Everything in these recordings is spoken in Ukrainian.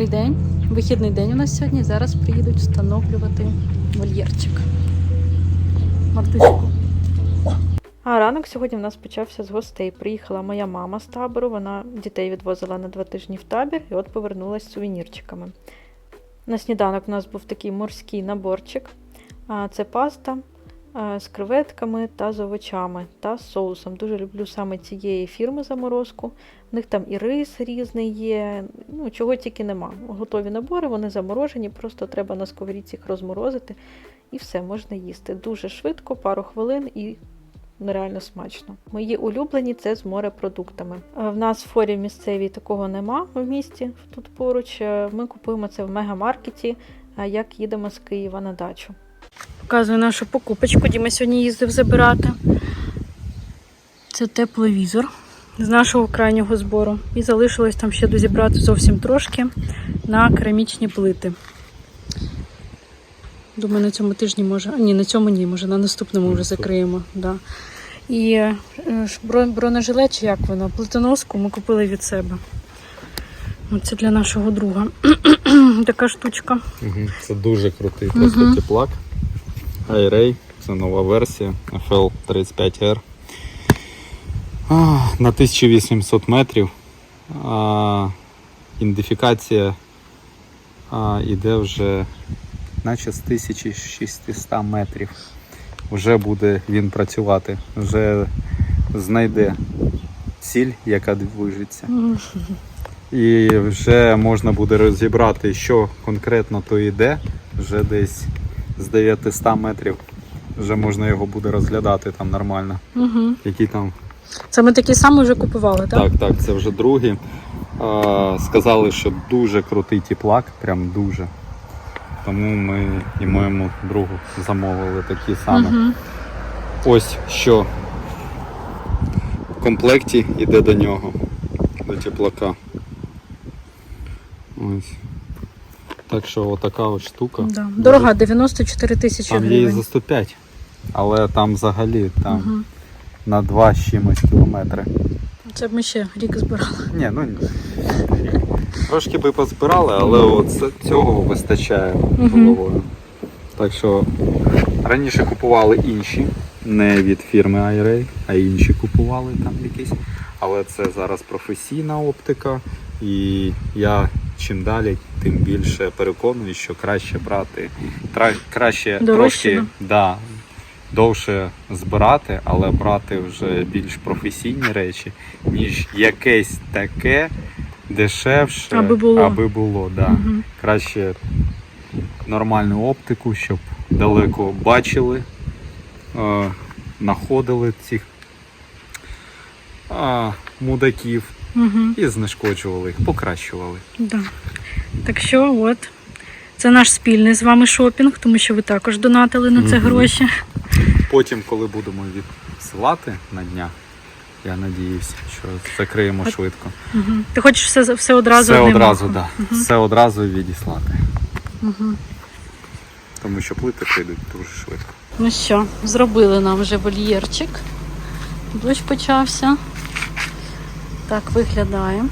Добрий день. Вихідний день у нас сьогодні. Зараз приїдуть встановлювати вольєрчик. Мартишку. А ранок сьогодні в нас почався з гостей. Приїхала моя мама з табору. Вона дітей відвозила на два тижні в табір і от повернулася з сувенірчиками. На сніданок у нас був такий морський наборчик. Це паста з креветками та з овочами та з соусом. Дуже люблю саме цієї фірми заморозку. У них там і рис різний є, ну чого тільки нема. Готові набори, вони заморожені, просто треба на сковорідці їх розморозити і все, можна їсти. Дуже швидко, пару хвилин і нереально смачно. Мої улюблені це з морепродуктами. Е, В нас в форі місцевій такого нема в місті тут поруч. Е, Ми купуємо це в мегамаркеті, е, як їдемо з Києва на дачу. Показую нашу покупочку. Діма сьогодні їздив забирати. Це тепловізор з нашого крайнього збору. І залишилось там ще дозібрати зовсім трошки на керамічні плити. Думаю, на цьому тижні може. Ні, на цьому ні, може на наступному вже закриємо. Да. І е, бронежилет, чи як воно, плитоноску ми купили від себе. Це для нашого друга. така штучка. Угу. Це дуже крутий просто теплак. iRay, це нова версія FL35R. На 1800 метрів. А, а, іде вже наче з 1600 метрів. Вже буде він працювати, вже знайде ціль, яка движеться. І вже можна буде розібрати, що конкретно то йде. Вже десь з 900 метрів вже можна його буде розглядати там нормально. Угу. Які там. Це ми такі самі вже купували, так? Так, так, це вже другі. Сказали, що дуже крутий тіплак, прям дуже. Тому ми і моєму другу замовили такі самі. Угу. Ось що в комплекті йде до нього, до теплака. Ось. Так що отака от штука. Да. Дорога 94 тисячі Там є і гривень. за 105, але там взагалі там Угу. На 2 з чимось кілометри. Це б ми ще рік збирали. Ні, ну ні. Трошки би позбирали, але от цього вистачає головою. Так що раніше купували інші, не від фірми iRay, а інші купували там якісь. Але це зараз професійна оптика, і я чим далі, тим більше переконую, що краще брати, краще Дорожче, трошки да, довше збирати, але брати вже більш професійні речі, ніж якесь таке дешевше, Аби було. аби було да. Угу. Краще нормальну оптику, щоб далеко бачили, е, знаходили цих е, мудаків Угу. і знешкоджували їх, покращували. Да. Так що, от. Це наш спільний з вами шопінг, тому що ви також донатили на це гроші. Потім, коли будемо відсилати на дня, я надіюсь, що закриємо А- швидко. Угу. Ти хочеш все, все одразу? Все одразу, махом? да. Мгм. Все одразу відіслати. Угу. Тому що плити прийдуть дуже швидко. Ну що, зробили нам вже вольєрчик. Дощ почався. Так виглядає.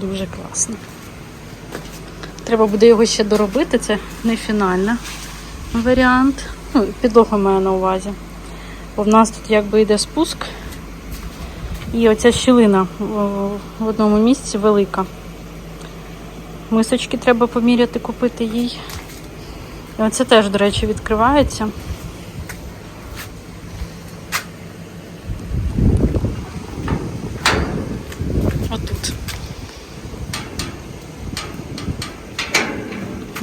Дуже класно. Треба буде його ще доробити, це не фінальний варіант. Ну, підлога маю на увазі. Бо в нас тут якби йде спуск. І оця щілина в одному місці велика. Мисочки треба поміряти, купити їй. І оце теж, до речі, відкривається. Отут.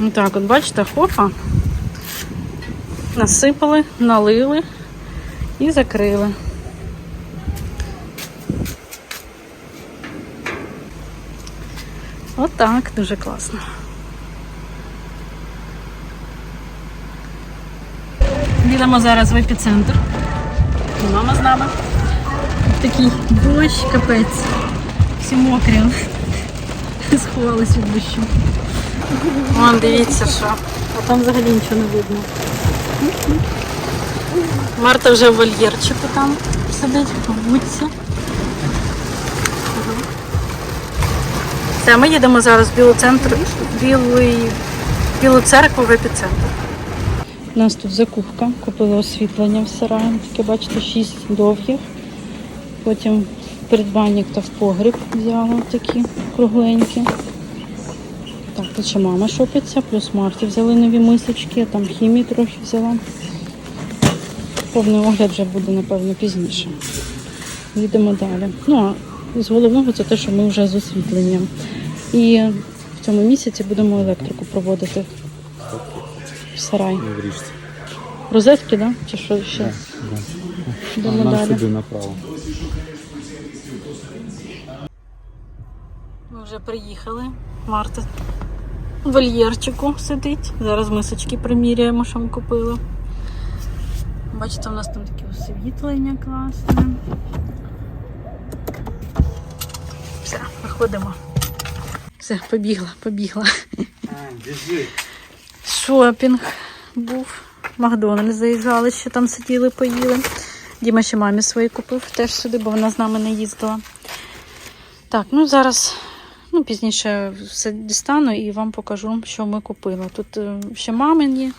Ну так, от бачите, хопа. Насипали, налили і закрили. Отак, дуже класно. Їдемо зараз в епіцентр. Мама з нами. Такий дощ, капець. Всі мокрі. Сховались від дощу. Вон, дивіться, що. А там взагалі нічого не видно. Марта вже в вольєрчику там сидить, в будці. Все, ми їдемо зараз в Білу центр, Білий, Білу церкву в епіцентр. У нас тут закупка, купила освітлення в сараї. Таке, бачите, шість довгих. Потім придбанник та в погріб взяла такі кругленькі. Так, тут ще мама шопиться, плюс Марті взяли нові мисочки, там хімії трохи взяла. Повний огляд вже буде, напевно, пізніше. Їдемо далі. Ну, а з головного це те, що ми вже з освітленням. І в цьому місяці будемо електрику проводити в сарай. Річці. Розетки, да? Чи що ще? Йдемо далі. сюди направо. Ми вже приїхали. Марта вольєрчику сидить. Зараз мисочки приміряємо, що ми купили. Бачите, у нас там таке освітлення класне. Все, виходимо. Все, побігла, побігла. Шопінг був. Макдональдс заїжджали, ще там сиділи, поїли. Діма ще мамі свої купив теж сюди, бо вона з нами не їздила. Так, ну зараз ну, пізніше все дістану і вам покажу, що ми купили. Тут е, ще мамині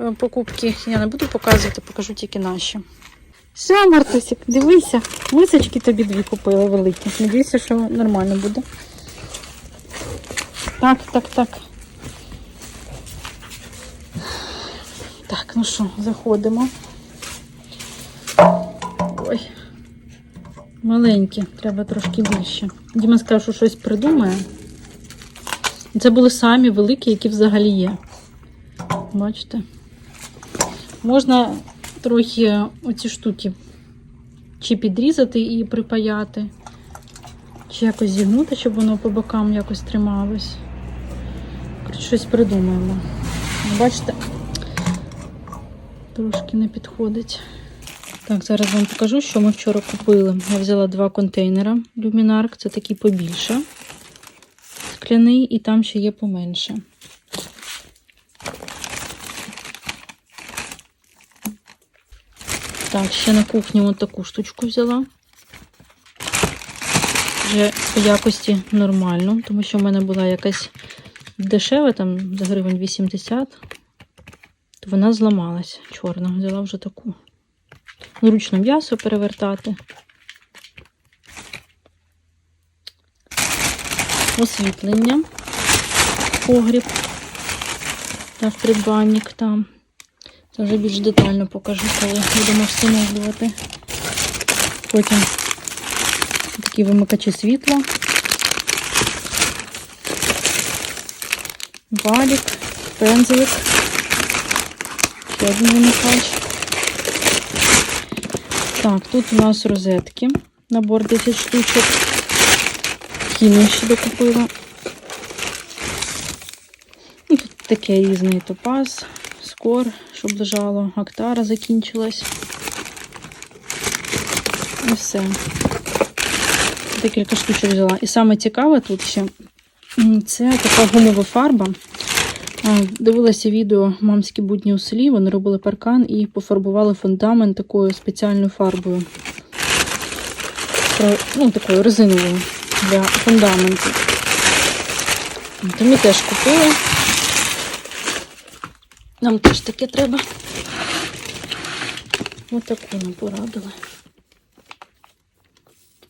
е, покупки. Я не буду показувати, покажу тільки наші. Все, Мартусик, дивися, мисочки тобі дві купили великі. Надіюся, що нормально буде. Так, так, так. Так, ну що, заходимо. Ой. Маленькі, треба трошки більше. Діма сказав, що щось придумає. Це були самі великі, які взагалі є. Бачите? Можна трохи оці штуки чи підрізати і припаяти, чи якось зігнути, щоб воно по бокам якось трималось. Щось придумаємо. Бачите? Трошки не підходить. Так, зараз вам покажу, що ми вчора купили. Я взяла два контейнера Люмінарк, це такий побільше. Скляний, і там ще є поменше. Так, ще на кухні от таку штучку взяла. Вже по якості нормально, тому що в мене була якась дешева, там за гривень 80, то вона зламалась чорна. Взяла вже таку. Зручно м'ясо перевертати. Освітлення, погріб та придбанник там. Це вже більш детально покажу, коли будемо встановлювати. Потім такі вимикачі світла. Валік, пензлик. Ще один вимикач. Так, тут у нас розетки. Набор 10 штучок. Хімію ще докупила. І тут таке різний топаз, скор, щоб лежало. Актара закінчилась. І все. Декілька штучок взяла. І саме цікаве тут ще це така гумова фарба. Дивилася відео мамські будні у селі. Вони робили паркан і пофарбували фундамент такою спеціальною фарбою. Ну, такою резиновою для фундаменту. То ми теж купили. Нам теж таке треба. Ось таку нам порадили.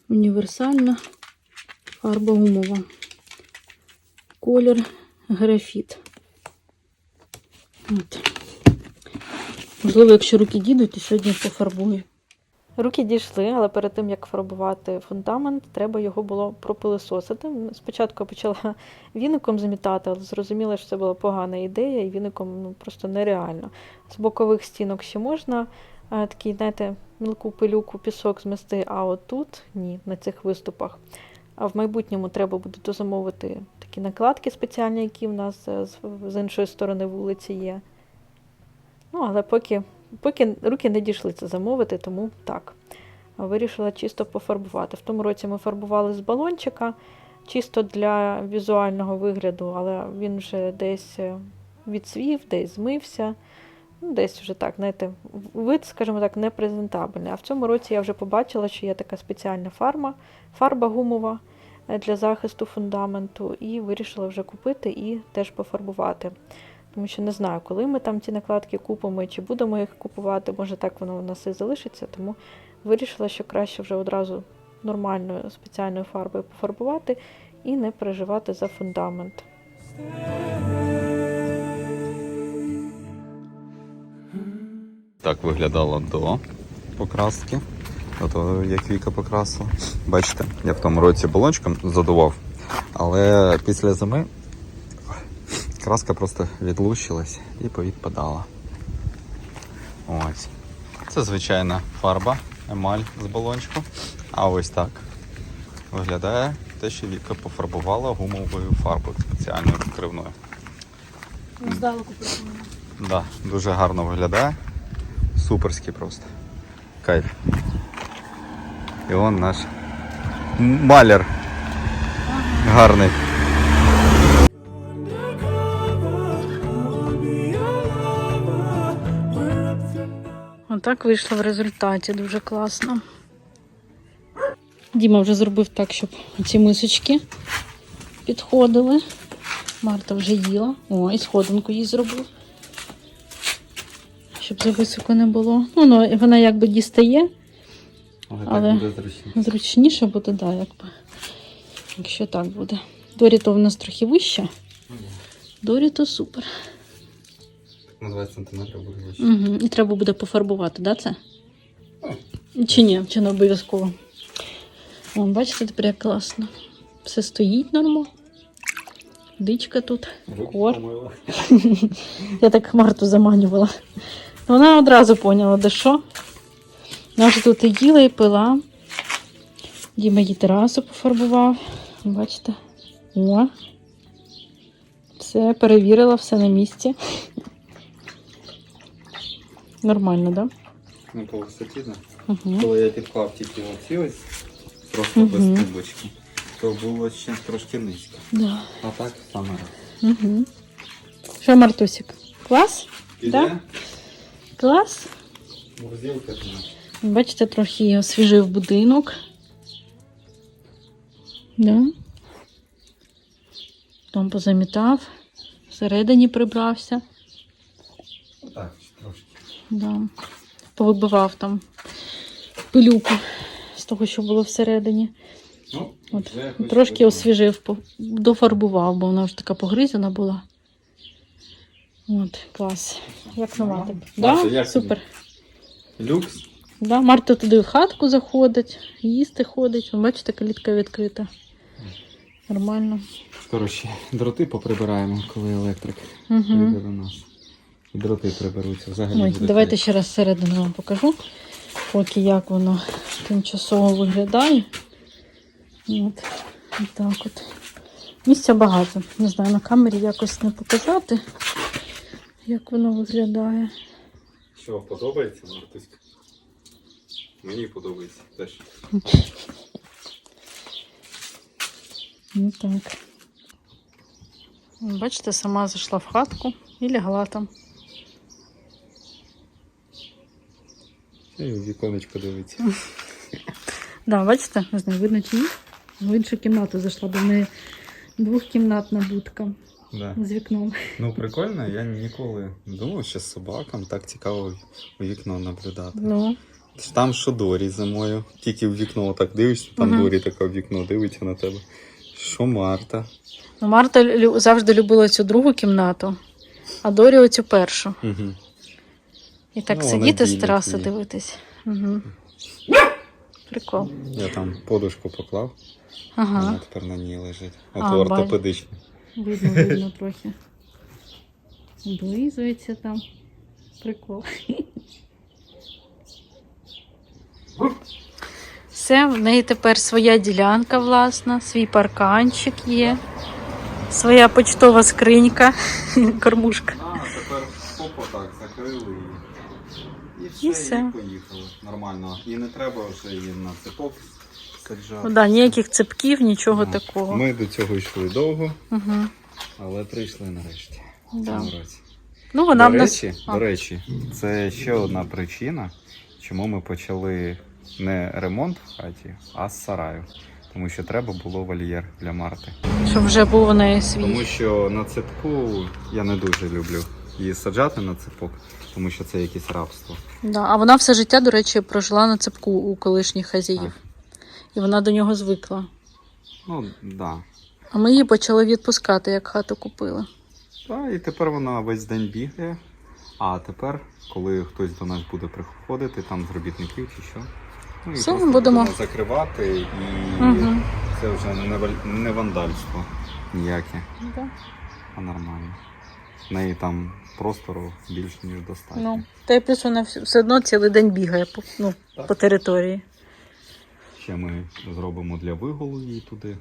Універсальна фарба гумова. Колір графіт. От. Можливо, якщо руки дійдуть, то сьогодні пофарбую. Руки дійшли, але перед тим як фарбувати фундамент, треба його було пропилисосити. Спочатку я почала віником замітати, але зрозуміла, що це була погана ідея, і віником ну, просто нереально. З бокових стінок ще можна е, такий, знаєте, мілку пилюку, пісок змести, а отут ні, на цих виступах. А в майбутньому треба буде дозамовити такі накладки спеціальні, які в нас е, з, іншої сторони вулиці є. Ну, але поки, поки руки не дійшли це замовити, тому так. Вирішила чисто пофарбувати. В тому році ми фарбували з балончика, чисто для візуального вигляду, але він вже десь е, відсвів, десь змився. Ну, десь вже так, знаєте, вид, скажімо так, непрезентабельний. А в цьому році я вже побачила, що є така спеціальна фарма, фарба гумова е, для захисту фундаменту, і вирішила вже купити і теж пофарбувати. Тому що не знаю, коли ми там ці накладки купимо чи будемо їх купувати, може так воно в нас і залишиться. Тому вирішила, що краще вже одразу нормальною спеціальною фарбою пофарбувати і не переживати за фундамент. Так виглядало до покраски. Ото як Віка покрасила. Бачите, я в тому році балончиком задував, але після зими краска просто відлущилась і повідпадала. Ось. Це звичайна фарба, емаль з балончику. А ось так виглядає те, що Віка пофарбувала гумовою фарбою спеціальною покривною. Здалеку працюємо. Да, дуже гарно виглядає. Суперський просто. Кайф. І он наш маляр. Гарний. Отак вийшло в результаті, дуже класно. Діма вже зробив так, щоб ці мисочки підходили. Марта вже їла. О, і сходинку їй зробив. Щоб за високо не було. Ну, ну вона якби дістає, Але- буде зручно. зручніше буде, да, якби. Якщо так буде. Дорі то в нас трохи вища. Дорі то супер. На 20 сантиметрів буде вище. Угу. І треба буде пофарбувати, да, це? Чи ні, чи не обов'язково. О, бачите, тепер як класно. Все стоїть нормо. Дичка тут. Кор. Я так Марту заманювала. Вона одразу поняла, де що. Вона вже тут і їла, і пила. Діма її терасу пофарбував. Бачите? О. Все, перевірила, все на місці. Нормально, так? Ну, по висоті, да. Да? Угу. Коли я підклав тільки оці ось, просто без Мгм. то було ще трошки низько. Да. А так саме раз. Угу. Що, Мартусик? Клас? Да? Клас? Бачите, трохи освіжив будинок. Да. Там позамітав, всередині прибрався. Так, трошки. Да. Повибивав там пилюку з того, що було всередині. Ну, От, Трошки освіжив, дофарбував, бо вона вже така погризана була. От, клас. Як нова Нормально? тобі? Да? Марта, як тобі? Супер. Люкс. Да, Марта туди в хатку заходить, їсти ходить. Ви Бачите, калітка відкрита. Нормально. Скоро ще дроти поприбираємо, коли електрик Угу. прийде до нас. І дроти приберуться. Взагалі Ой, буде давайте ще раз середину вам покажу, поки як воно тимчасово виглядає. От, так от. Місця багато. Не знаю, на камері якось не показати, як воно виглядає. Що, подобається, Мартуська? Мені подобається теж. Ну так. Бачите, сама зайшла в хатку і лягла там. І в віконечко дивиться. Да, бачите, не знаю, видно чи ні. В іншу кімнату зайшла, бо в неї двохкімнатна будка Да. з вікном. Ну, прикольно, я ніколи не думав, що з собакам так цікаво у вікно наблюдати. Ну, Там що Дорі зимою, тільки в вікно так дивишся, там Мгм. Дорі така в вікно дивиться на тебе. Що Марта? ну Марта завжди любила цю другу кімнату, а Дорі оцю першу. Угу. І так Ну, сидіти з тераси дивитись. Угу. Прикол. Я там подушку поклав, Ага. вона тепер на ній лежить. От А, ортопедична. Видно, видно трохи. Облизується там. Прикол. Все, в неї тепер своя ділянка власна, свій парканчик є, своя почтова скринька, кормушка. А, тепер попо так, закрили її. І все, І і, все. поїхали. Нормально. І не треба вже її на цепок саджати. Ну, да, ніяких цепків, нічого Ну, такого. Ми до цього йшли довго, Угу. але прийшли нарешті. Да. цьому році. Ну, вона до, в нас. до речі, це ще одна причина, чому ми почали не ремонт в хаті, а з сараю. Тому що треба було вольєр для Марти. Щоб вже був у неї свій. Тому що на цепку я не дуже люблю її саджати на цепок, тому що це якесь рабство. Да. А вона все життя, до речі, прожила на цепку у колишніх хазяїв. І вона до нього звикла. Ну, так. Да. А ми її почали відпускати, як хату купили. Та, і тепер вона весь день бігає. А тепер, коли хтось до нас буде приходити, там з робітників чи що, ну, і Все, просто будемо. будемо закривати, і Угу. це вже не, валь- не вандальство ніяке, Да. а нормально. В неї там простору більш ніж достатньо. Ну, та й плюс вона все- все одно цілий день бігає по, ну, Так. по території. Ще ми зробимо для вигулу її туди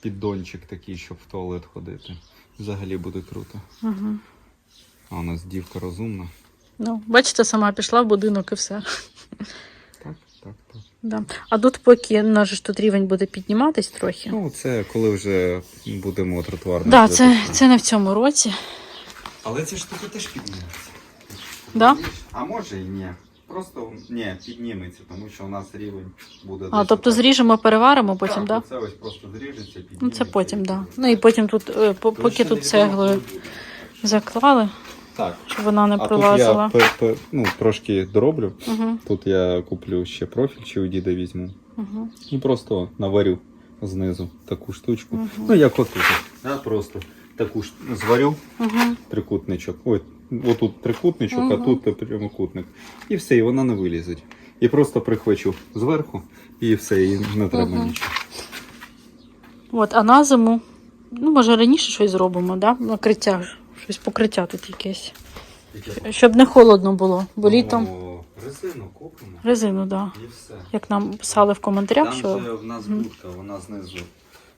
піддончик такий, щоб в туалет ходити. Взагалі буде круто. Угу. А у нас дівка розумна. Ну, бачите, сама пішла в будинок і все. Так, так, так. Да. А тут поки наш ж тут рівень буде підніматись трохи. Ну, це коли вже будемо тротуарно. да, це, це не в цьому році. Але ця штука теж підніметься. Да? А може і ні. Просто ні, підніметься, тому що у нас рівень буде. А, тобто отак. зріжемо, переваримо потім, так? так? Це ось просто зріжеться, підніметься. Ну, це потім, так. Да. Ну і потім тут, е, по- Тому поки що тут невідомо, цеглою коли буде. заклали, Так. щоб вона не А тут прилазила. я пе- пе- ну, трошки дороблю. Угу, Тут я куплю ще профіль, чи у діда візьму. угу, І просто наварю знизу таку штучку. Мгм. Ну, як отут. Да, просто таку ж зварю. угу. трикутничок. Ой, отут трикутничок, Ага. а тут прямокутник. І все, і вона не вилізе. І просто прихвачу зверху, і все, і не треба Ага. нічого. От, а на зиму, ну, може, раніше щось зробимо, да? Накриття, щось покриття тут якесь. Щоб не холодно було, бо літом Ну, резину купимо. резину, да. І все. Як нам писали в коментарях, Там що же в нас будка, вона знизу.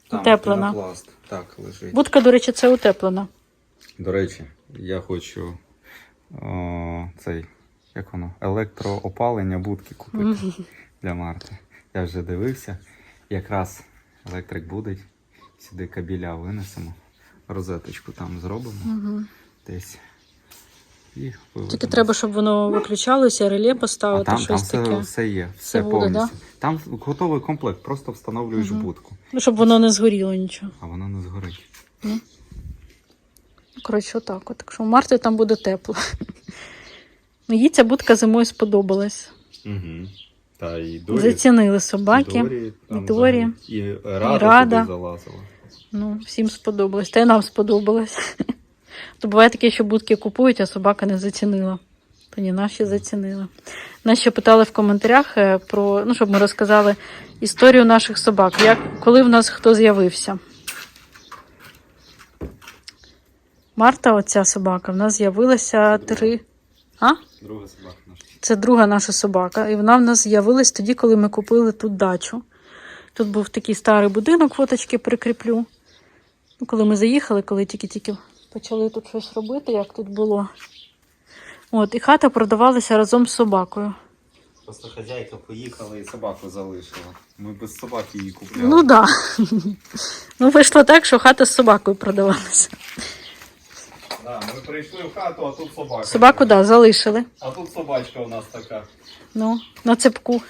Там Утеплена. пінопласт. Так, лежить. будка, до речі, це утеплена. До речі, я хочу о, цей, як воно, електроопалення будки купити для Марти. Я вже дивився. Якраз електрик буде. Сюди кабіля винесемо. Розеточку там зробимо Угу. десь. І виведемо. Тільки треба, щоб воно виключалося, реле поставити, там, там щось все, таке. все є, все, Все буде, повністю. Там готовий комплект, просто встановлюєш Мгм. будку, Ну, щоб воно не згоріло нічого. а вона не згорить. Коротше, отак. От. Так що у Марти там буде тепло. Ну, їй ця будка зимою сподобалась. Угу. Та і Дорі, Зацінили собаки. і Дорі, там і Дорі, взагалі. і Рада, Рада. залазила. Ну, всім сподобалось. Та й нам сподобалось. То буває таке, що будки купують, а собака не зацінила. То ні, наші зацінили. Нас ще питали в коментарях е, про, ну, щоб ми розказали історію наших собак. Як, коли в нас хто з'явився. Марта, оця собака, в нас з'явилася три. А? Друга собака наша. Це друга наша собака. І вона в нас з'явилась тоді, коли ми купили тут дачу. Тут був такий старий будинок, фоточки прикріплю. Ну, коли ми заїхали, коли тільки-тільки почали тут щось робити, як тут було. От, і хата продавалася разом з собакою. Просто хазяйка поїхала і собаку залишила. Ми без собаки її купляли. Ну так. Да. Ну, вийшло так, що хата з собакою продавалася. Да, ми прийшли в хату, а тут собака. Собаку, так, да, залишили. А тут собачка у нас така. Ну, на цепку.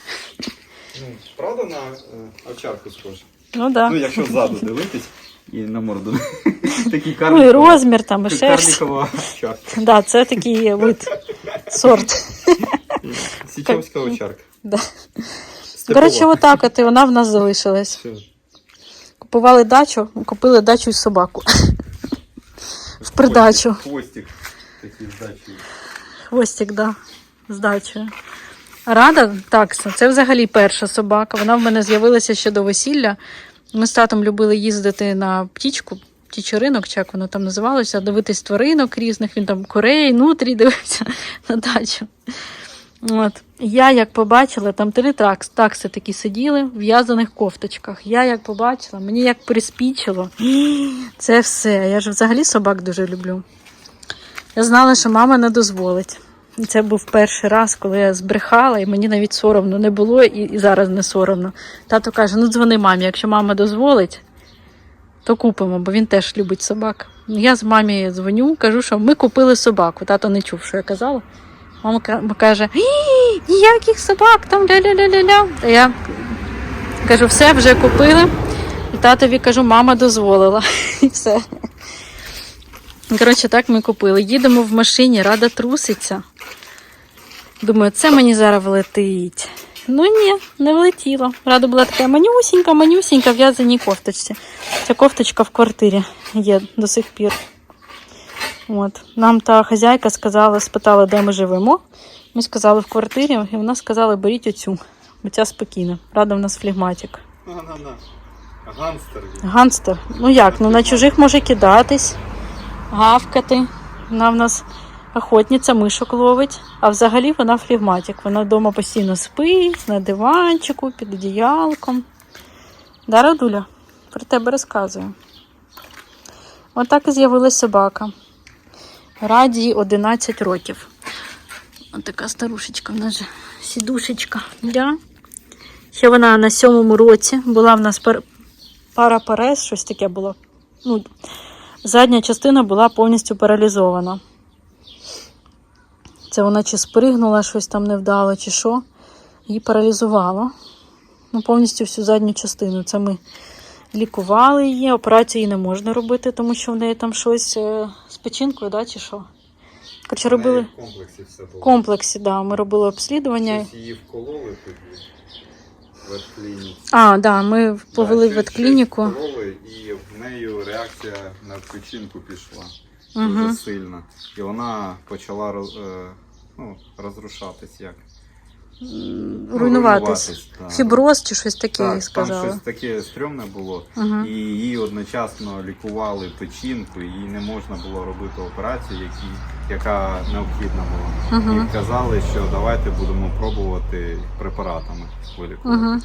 Ну, правда на е, овчарку схожа? Ну так. Да. Ну, якщо ззаду дивитись і на морду. Такий Ну і розмір там, і шерсть. Карлікова овчарка. Да, це такий вид, сорт. Січовська овчарка. Да. До речі, отак от і вона в нас залишилась. Все. Купували дачу, купили дачу і собаку. В придачу. Хвостик. Такий здачі. Хвостик, да, здачею. Рада такса, це взагалі перша собака. Вона в мене з'явилася ще до весілля. Ми з татом любили їздити на птічку, птічий ринок, чи як воно там називалося, дивитись тваринок різних. Він там курей, нутрій дивився на дачу. От. Я як побачила, там три такс, такси такі сиділи в в'язаних кофточках. Я як побачила, мені як приспічило. Це все. Я ж взагалі собак дуже люблю. Я знала, що мама не дозволить. Це був перший раз, коли я збрехала, і мені навіть соромно не було, і, і зараз не соромно. Тато каже: ну дзвони мамі, якщо мама дозволить, то купимо, бо він теж любить собак. Я з мамі дзвоню, кажу, що ми купили собаку. Тато не чув, що я казала. Мама каже: «Ій, ніяких собак, там ля-ля-ля-ля-ля. Я кажу, все, вже купили. І татові кажу, мама дозволила. І все. Коротше, так ми купили. Їдемо в машині, рада труситься. Думаю, це мені зараз влетить. Ну ні, не влетіло. Рада була така манюсінька, манюсінька в'язаній кофточці. Ця кофточка в квартирі є до сих пір. От. Нам та хазяйка сказала, спитала, де ми живемо. Ми сказали в квартирі, і вона сказала, беріть оцю, бо ця спокійна. Рада в нас флегматик. Ганстер. Ганстер. Ну як? Ну на чужих може кидатись, гавкати. Вона в нас охотниця, мишок ловить. А взагалі вона флегматик. Вона вдома постійно спить, на диванчику, під одіялком. Да, Радуля? Про тебе розказую. Отак і з'явилась собака. Раді 11 років. Ось така старушечка в нас сідушечка. Да? Ще вона на сьомому році була в нас пер... парапарез, щось таке було. Ну, задня частина була повністю паралізована. Це вона чи спригнула, щось там невдало, чи що. Її паралізувало. Ну, повністю всю задню частину. Це ми лікували її. Операції не можна робити, тому що в неї там щось е, з печінкою, да, чи що. Коротше, робили В комплексі все було. в комплексі, да, ми робили обслідування. Щось її вкололи тоді. В ветклініці. А, да, ми повели Да, в ветклініку. вкололи, і в неї реакція на печінку пішла. Угу. Дуже сильно. І вона почала роз- е, ну, розрушатись як. Ну, Руйнуватись. Фіброз чи щось таке, Так, там щось таке стрьомне було. Угу. І її одночасно лікували печінку, і їй не можна було робити операцію, які, яка необхідна була. Угу. І казали, що давайте будемо пробувати препаратами вилікувати. Угу.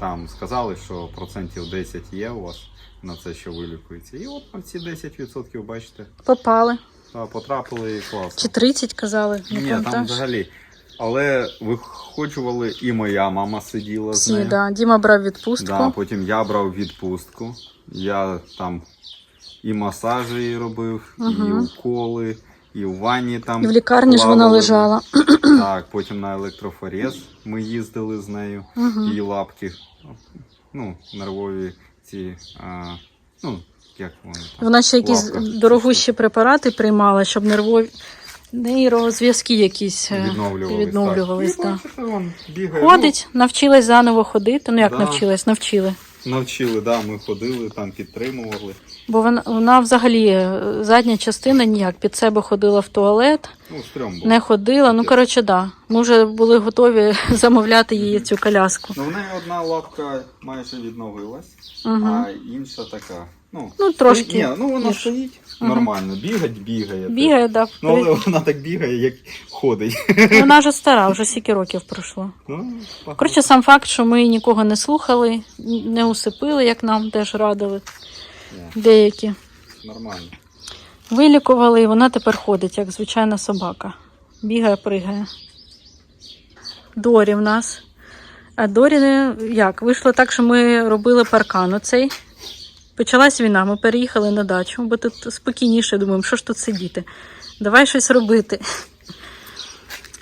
Там сказали, що процентів 10 є у вас на це, що вилікується. І от на ці 10%, бачите, Попали. та, потрапили і класно. Чи 30 казали, не Ні, там взагалі. Але виходжували, і моя мама сиділа з нею. да. Діма брав відпустку. Да, потім я брав відпустку. Я там і масажі їй робив, і уколи, і в ванні там. І в лікарні ж вона лежала. Так, потім на електрофорез ми їздили з нею. Угу. Її лапки, ну, нервові ці. А, ну, як вони там. Вона ще якісь дорогущі препарати приймала, щоб нервові нейрозв'язки якісь е, відновлювались. так. вон бігає. Ходить, навчилась заново ходити. Ну як Да. навчилась, навчили. Ну, навчили, да, ми ходили, там підтримували. Бо вона, вона взагалі е, задня частина ніяк під себе ходила в туалет, Ну, був. не ходила. Ну коротше, да. Ми вже були готові замовляти їй цю коляску. Ну, в неї одна лапка майже відновилась, Угу. а інша така. Ну, Ну трошки. Ні, ну вона гірше. стоїть нормально, бігать, бігає. Бігає, да. Ну, але вона так бігає, як ходить. Вона вже стара, вже скільки років пройшло. Ну, Коротше, сам факт, що ми нікого не слухали, не усипили, як нам теж радили деякі. нормально. Вилікували, і вона тепер ходить, як звичайна собака. Бігає, пригає. Дорі в нас. А Дорі не- як? Вийшло так, що ми робили паркан оцей. Почалась війна, ми переїхали на дачу, бо тут спокійніше думаємо, що ж тут сидіти. Давай щось робити.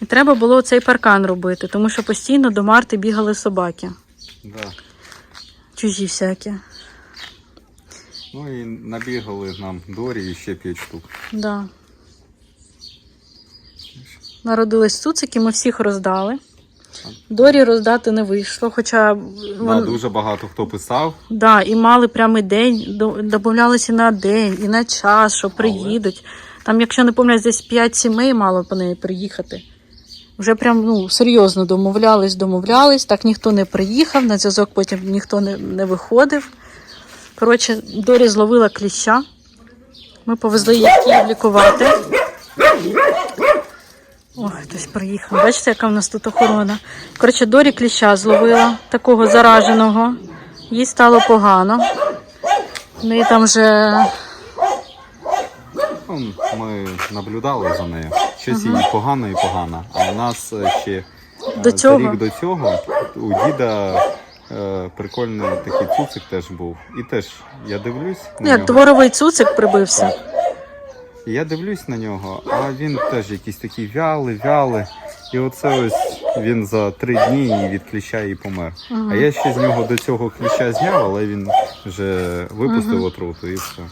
І треба було цей паркан робити, тому що постійно до Марти бігали собаки. Да. Чужі всякі. Ну і набігали нам Дорі і ще 5 штук. Да. Народились цуцики, ми всіх роздали. Дорі роздати не вийшло, хоча Да, дуже багато хто писав. да, і мали прямий день, до- домовлялися на день і на час, що приїдуть. Там, якщо не помиляюсь, десь 5 сімей мало по неї приїхати. Вже прям ну, серйозно домовлялись, домовлялись, так ніхто не приїхав, на зв'язок потім ніхто не, не виходив. Коротше, Дорі зловила кліща. Ми повезли її лікувати. Ой, хтось приїхав. Бачите, яка в нас тут охорона. Коротше, Дорі кліща зловила, такого зараженого. Їй стало погано. В неї там вже Ну, ми наблюдали за нею. Щось їй погано і погано. А у нас е, ще е, До цього? рік до цього у діда е, прикольний такий цуцик теж був. І теж я дивлюсь. Ну, На як нього. дворовий цуцик прибився. І я дивлюсь на нього, а він теж якийсь такий вялий, вялий. І оце ось він за три дні і від кліща і помер. А я ще з нього до цього кліща зняв, але він вже випустив Мгм. отруту і все.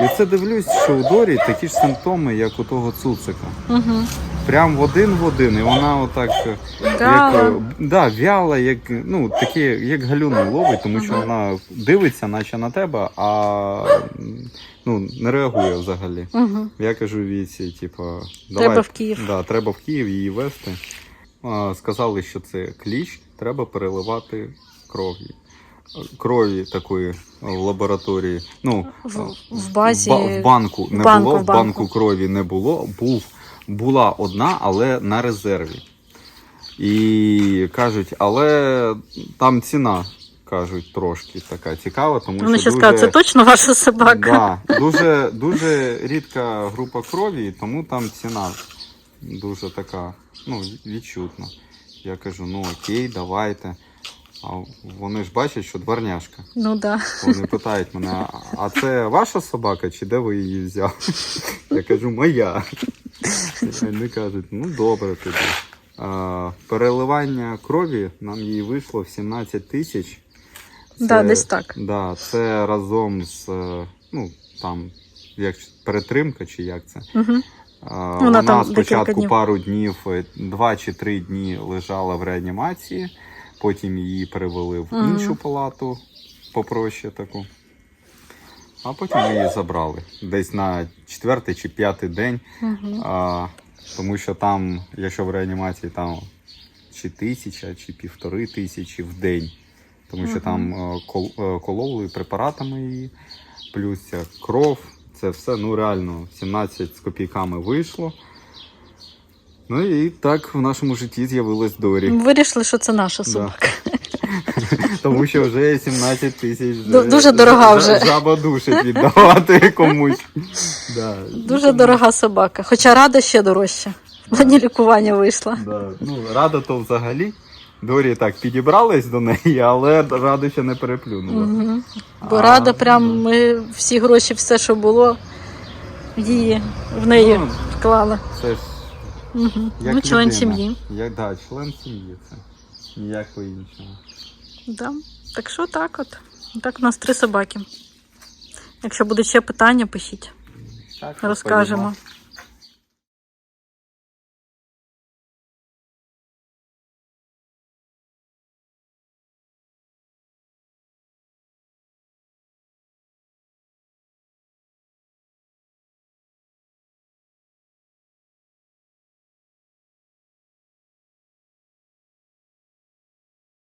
І це дивлюсь, що у Дорі такі ж симптоми, як у того цуцика. Угу. Прям в один в один, і вона отак е, як е, да, вяла, як ну таке, як галюну ловить, тому що вона дивиться, наче на тебе, а ну не реагує взагалі. Угу. Я кажу віці, типу, Треба в Київ. Да, треба в Київ її вести. А, сказали, що це кліщ, треба переливати кров'ю. Крові такої в лабораторії. Ну, В- в базі- ба- в банку не банку, було, в в банку. банку. крові не було. Був, була одна, але на резерві. І кажуть, але там ціна, кажуть, трошки така цікава, тому Вони що ще дуже... сказали, це точно ваша собака. Да, дуже, дуже рідка група крові, тому там ціна дуже така, ну, відчутна. Я кажу, ну окей, давайте. А вони ж бачать, що дворняшка. Ну да. Вони питають мене, а це ваша собака чи де ви її взяли? Я кажу, моя. Вони кажуть, ну добре тоді. Переливання крові нам її вийшло в 17 тисяч. Да, десь так. Да, це разом з е, ну, там, як перетримка чи як це. Угу. А, Вона Вона, там спочатку днів. пару днів, е, два чи три дні лежала в реанімації, потім її перевели в Мгм. іншу палату, попроще таку. А потім ми її забрали десь на четвертий чи п'ятий день. Угу. А, тому що там, якщо в реанімації там чи тисяча, чи півтори тисячі в день. Тому що там е, кол, е, кололи препаратами її, плюс кров. Це все ну реально 17 з копійками вийшло. Ну і так в нашому житті з'явилась Дорі. Вирішили, що це наша собака. Тому що вже 17 тисяч дуже дорога вже. Жаба душить віддавати комусь. Да. Дуже дорога собака. Хоча рада ще дорожча. В плані лікування вийшла. Да. Ну, рада то взагалі. Дорі так підібрались до неї, але раду ще не переплюнула. Угу. Бо А, рада, прям да. ми всі гроші, все, що було, її, в неї Ну, вклали. Це ж Угу. як Ну, член сім'ї. Як, да, член сім'ї це. Ніяк по-іншому. Да. Так що так от. Так у нас три собаки. Якщо будуть ще питання, пишіть. Так, Розкажемо.